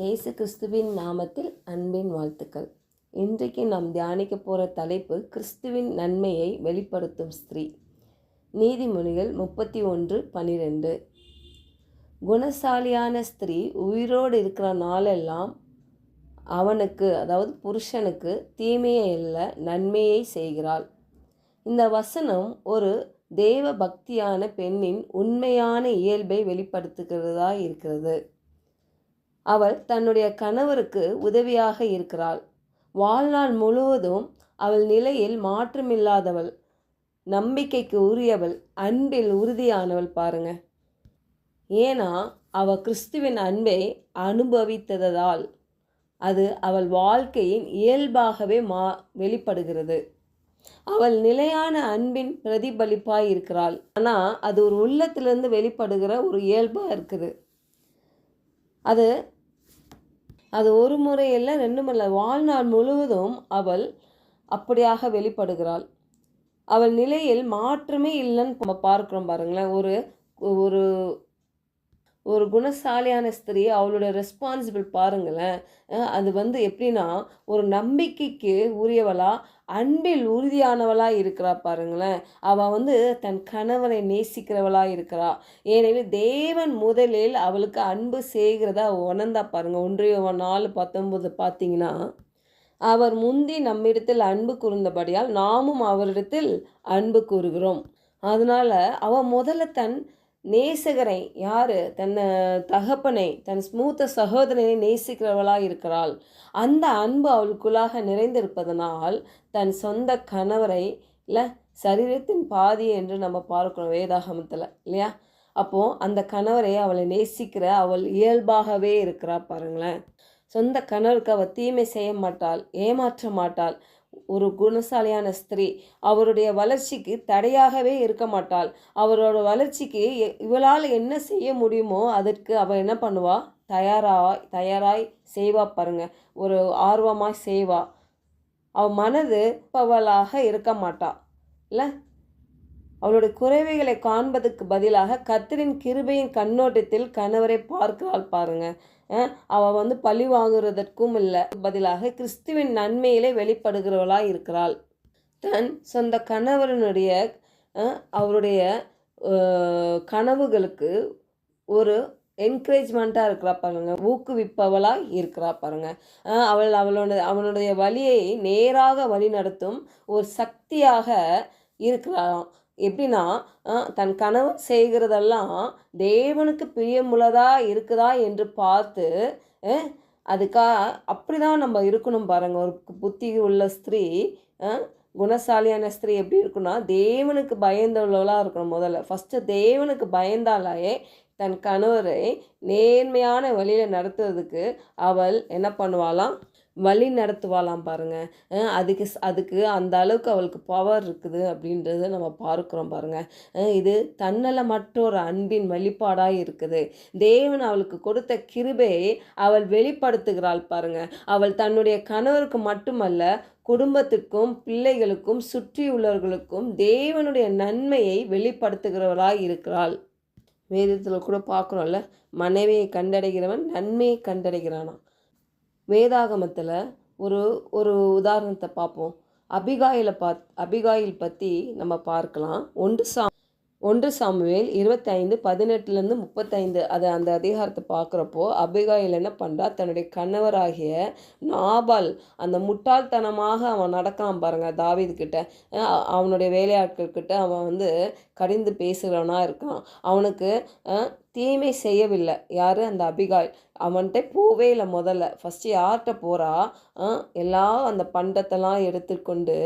இயேசு கிறிஸ்துவின் நாமத்தில் அன்பின் வாழ்த்துக்கள். இன்றைக்கு நாம் தியானிக்க போகிற தலைப்பு கிறிஸ்துவின் நன்மையை வெளிப்படுத்தும் ஸ்திரீ. நீதிமொழிகள் முப்பத்தி ஒன்று பன்னிரெண்டு குணசாலியான ஸ்திரீ உயிரோடு இருக்கிற நாளெல்லாம் அவனுக்கு அதாவது புருஷனுக்கு தீமையை அல்ல நன்மையை செய்கிறாள். இந்த வசனம் ஒரு தேவ பக்தியான பெண்ணின் உண்மையான இயல்பை வெளிப்படுத்துகிறதா இருக்கிறது. அவள் தன்னுடைய கணவருக்கு உதவியாக இருக்கிறாள். வாழ்நாள் முழுவதும் அவள் நிலையில் மாற்றமில்லாதவள் நம்பிக்கைக்கு உரியவள் அன்பில் உறுதியானவள் பாருங்க. ஏன்னா அவள் கிறிஸ்துவின் அன்பை அனுபவித்ததால் அது அவள் வாழ்க்கையின் இயல்பாகவே மா வெளிப்படுகிறது. அவள் நிலையான அன்பின் பிரதிபலிப்பாய் இருக்கிறாள். ஆனால் அது ஒரு உள்ளத்திலிருந்து வெளிப்படுகிற ஒரு இயல்பாக இருக்குது. அது அது ஒரு முறை இல்லை ரெண்டு முறை வாழ்நாள் முழுவதும் அவள் அப்படியாக வெளிப்படுகிறாள். அவள் நிலையில் மாற்றமே இல்லைன்னு நம்ம பார்க்குறோம் பாருங்களேன். ஒரு ஒரு ஒரு குணசாலியான ஸ்திரீ அவளோட ரெஸ்பான்சிபிள் பாருங்களேன். அது வந்து எப்படின்னா ஒரு நம்பிக்கைக்கு உரியவளா அன்பில் உறுதியானவளாக இருக்கிறா பாருங்களேன். அவள் வந்து தன் கணவனை நேசிக்கிறவளாக இருக்கிறா. ஏனெனில் தேவன் முதலில் அவளுக்கு அன்பு செய்கிறதா உணர்ந்தா பாருங்கள் ஒன்றிய நாலு பத்தொம்போது பார்த்தீங்கன்னா அவர் முந்தி நம்மிடத்தில் அன்பு கூர்ந்தபடியால் நாமும் அவரிடத்தில் அன்பு கூறுகிறோம். அதனால் அவள் முதல்ல தன் நேசகரை யார்? தன் தகப்பனை தன் ஸ்மூத்த சகோதரனை நேசிக்கிறவளாக இருக்கிறாள். அந்த அன்பு அவளுக்குள்ளாக நிறைந்திருப்பதனால் தன் சொந்த கணவரை இல்லை சரீரத்தின் பாதி என்று நம்ம பார்க்கணும் வேதாகமத்தில் இல்லையா? அப்போது அந்த கணவரை அவளை நேசிக்கிற அவள் இயல்பாகவே இருக்கிறா பாருங்களேன். சொந்த கணவருக்கு அவள் தீமை செய்ய மாட்டாள் ஏமாற்ற மாட்டாள். ஒரு குணசாலியான ஸ்திரீ. அவருடைய வளர்ச்சிக்கு தடையாகவே இருக்க மாட்டாள். அவரோட வளர்ச்சிக்கு இவளால் என்ன செய்ய முடியுமோ அதற்கு அவள் என்ன பண்ணுவா? தயாராய் தயாராய் செய்வா பாருங்க. ஒரு ஆர்வமாக செய்வா. அவள் மனது பவளாக இருக்க மாட்டா. இல்லை? அவளுடைய குறைவைகளை காண்பதற்கு பதிலாக கத்தரின் கிருபையின் கண்ணோட்டத்தில் கணவரை பார்க்கிறாள் பாருங்க. அவள் அவ வந்து பழி வாங்குறதற்கும் இல்லை. பதிலாக கிறிஸ்துவின் நன்மையிலே வெளிப்படுகிறவளாக இருக்கிறாள். தன் சொந்த கணவரனுடைய அவருடைய கனவுகளுக்கு ஒரு என்கரேஜ்மெண்ட்டாக இருக்கிறா பாருங்க. ஊக்குவிப்பவளாக இருக்கிறா பாருங்க. அவள் அவளோட அவனுடைய வழியை நேராக வழி நடத்தும் ஒரு சக்தியாக இருக்கிறாளாம். எப்படின்னா தன் கணவன் செய்கிறதெல்லாம் தேவனுக்கு பிரியமுள்ளதா இருக்குதா என்று பார்த்து அதுக்காக அப்படி அப்படிதான் நம்ம இருக்கணும் பாருங்க. ஒரு புத்தி உள்ள ஸ்திரீ குணசாலியான ஸ்திரீ எப்படி இருக்குன்னா தேவனுக்கு பயந்துள்ளவளாக இருக்கணும் முதல்ல. ஃபஸ்ட்டு தேவனுக்கு பயந்தாலே தன் கணவரை நேர்மையான வழியில் நடத்துறதுக்கு அவள் என்ன பண்ணுவாளாம்? வழி நடத்துவாளாம் பாருங்கள் அதுக்கு அதுக்கு அந்த அளவுக்கு அவளுக்கு பவர் இருக்குது அப்படின்றத நம்ம பார்க்குறோம் பாருங்கள் இது தன்னலமற்ற ஒரு அன்பின் வெளிப்பாடாக இருக்குது. தேவன் அவளுக்கு கொடுத்த கிருபையை அவள் வெளிப்படுத்துகிறாள் பாருங்கள் அவள் தன்னுடைய கணவருக்கு மட்டுமல்ல குடும்பத்துக்கும் பிள்ளைகளுக்கும் சுற்றியுள்ளவர்களுக்கும் தேவனுடைய நன்மையை வெளிப்படுத்துகிறவராக இருக்கிறாள். வேதத்தில் கூட பார்க்குறோம்ல மனைவியை கண்டடைகிறவன் நன்மையை கண்டடைகிறானா வேதாகமத்தில் ஒரு ஒரு உதாரணத்தை பார்ப்போம். அபிகாயில பாத் அபிகாயில் பற்றி நம்ம பார்க்கலாம். ஒன்று சா ஒன்று சாமுவேல் இருபத்தைந்து பதினெட்டுலேருந்து முப்பத்தைந்து அதை அந்த அதிகாரத்தை பார்க்குறப்போ அபிகாயில் என்ன பண்ணுறா தன்னுடைய கணவராகிய நாபால் அந்த முட்டாள்தனமாக அவன் நடக்கிறான் பாருங்கள் தாவீது அவனுடைய வேலையாட்கள்கிட்ட அவன் வந்து கடிந்து பேசுகிறவனாக இருக்கான். அவனுக்கு தீமை செய்யவில்லை. யார்? அந்த அபிகாய். அவன்கிட்ட போவே இல்லை முதல்ல. ஃபஸ்ட்டு யார்கிட்ட போகிறா எல்லா அந்த பண்டத்தெல்லாம் எடுத்துக்கொண்டு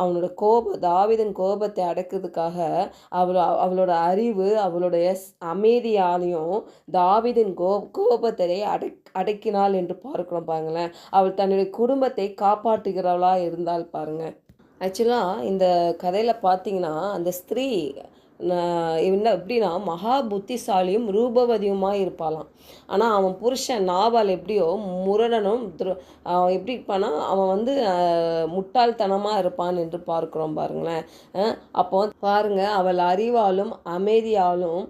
அவனோட கோப தாவிதன் கோபத்தை அடக்கிறதுக்காக அவளோ அவளோட அறிவு அவளுடைய அமைதியாலையும் தாவிதின் கோ கோபத்தை அடக் அடக்கினாள் என்று பார்க்கிறோம் பாருங்களேன். அவள் தன்னுடைய குடும்பத்தை காப்பாற்றுகிறவளாக இருந்தால் பாருங்கள் ஆக்சுவலாக இந்த கதையில் பார்த்தீங்கன்னா அந்த ஸ்திரீ என்ன எப்படின்னா மகா புத்திசாலியும் ரூபவதியுமாக இருப்பாளாம். ஆனால் அவன் புருஷன் நாவால் எப்படியோ முரடனும் அவன் எப்படி இருப்பானா அவன் வந்து முட்டாள்தனமாக இருப்பான் என்று பார்க்கிறோம் பாருங்களேன். அப்போ பாருங்கள் அவள் அறிவாலும் அமைதியாலும்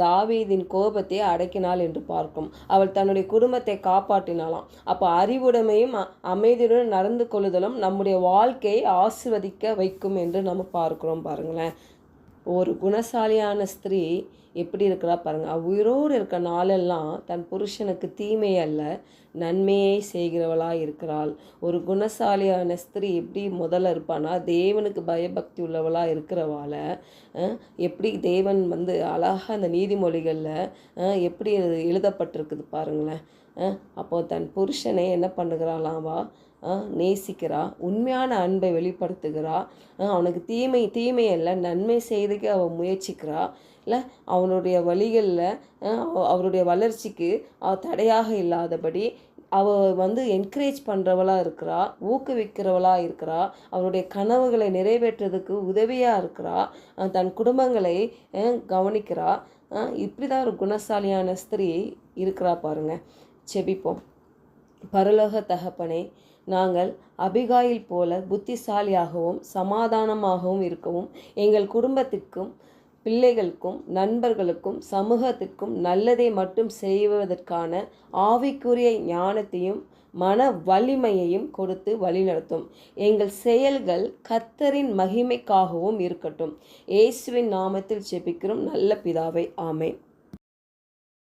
தாவீதின் கோபத்தை அடக்கினாள் என்று பார்க்கும் அவள் தன்னுடைய குடும்பத்தை காப்பாற்றினாளாம். அப்போ அறிவுடைமையும் அமைதியுடன் நடந்து கொள்ளுதலும் நம்முடைய வாழ்க்கையை ஆசிர்வதிக்க வைக்கும் என்று நம்ம பார்க்குறோம் பாருங்களேன். ஒரு குணசாலியான ஸ்திரீ எப்படி இருக்கிறா பாருங்க. உயிரோடு இருக்க நாளெல்லாம் தன் புருஷனுக்கு தீமை அல்ல நன்மையை செய்கிறவளாக இருக்கிறாள். ஒரு குணசாலியான ஸ்திரீ எப்படி முதல்ல இருப்பானா தேவனுக்கு பயபக்தி உள்ளவளாக இருக்கிறவால எப்படி தேவன் வந்து அழகாக அந்த நீதிமொழிகளில் எப்படி எழுதப்பட்டிருக்குது பாருங்களேன். அப்போது தன் புருஷனை என்ன பண்ணுகிறாளாவா வா நேசிக்கிறா உண்மையான அன்பை வெளிப்படுத்துகிறா. அவனுக்கு தீமை தீமை நன்மை செய்துக்கு அவள் முயற்சிக்கிறா. இல்லை அவனுடைய வழிகளில் அவருடைய வளர்ச்சிக்கு தடையாக இல்லாதபடி அவள் வந்து என்கரேஜ் பண்ணுறவளாக இருக்கிறா ஊக்குவிக்கிறவளாக இருக்கிறா. அவருடைய கனவுகளை நிறைவேற்றுறதுக்கு உதவியாக இருக்கிறா. தன் குடும்பங்களை கவனிக்கிறா. இப்படி தான் ஒரு குணசாலியான ஸ்திரீ இருக்கிறா பாருங்க. செபிப்போம். பரலோக தகப்பனே நாங்கள் அபிகாயில் போல புத்திசாலியாகவும் சமாதானமாகவும் இருக்கவும் எங்கள் குடும்பத்திற்கும் பிள்ளைகளுக்கும் நண்பர்களுக்கும் சமூகத்திற்கும் நல்லதை மட்டும் செய்வதற்கான ஆவிக்குரிய ஞானத்தையும் மன வலிமையையும் கொடுத்து வழிநடத்தும். எங்கள் செயல்கள் கத்தரின் மகிமைக்காகவும் இருக்கட்டும். இயேசுவின் நாமத்தில் ஜெபிக்கிறோம். நல்ல பிதாவை. ஆமை